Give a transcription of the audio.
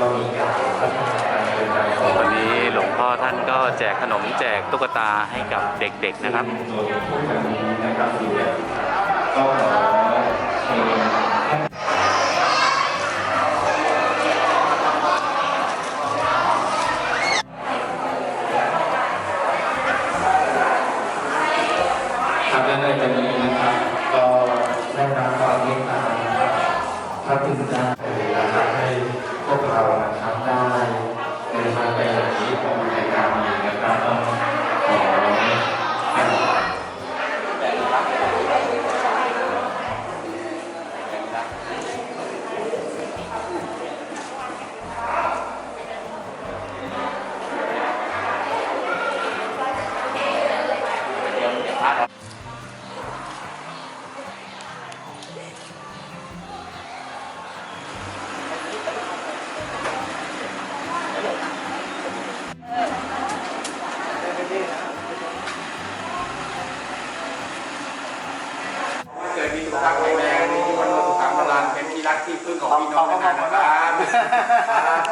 วันนี้หลวงพ่อท่านก็แจกขนมแจกตุ๊กตาให้กับเด็กๆนะครับครับและในวันนี้นะครับก็ได้รับ ระคุณเจ้านะครับให้พวกเรานะครับได้เดินทางไปอย่างนี้ตรงในการนี้นะครับต้องขอเกิด สุขภาพแข็งแรงมีวันสุขภาพพลังเป็นที่รักที่พึ่งของพี่น้องนะครับ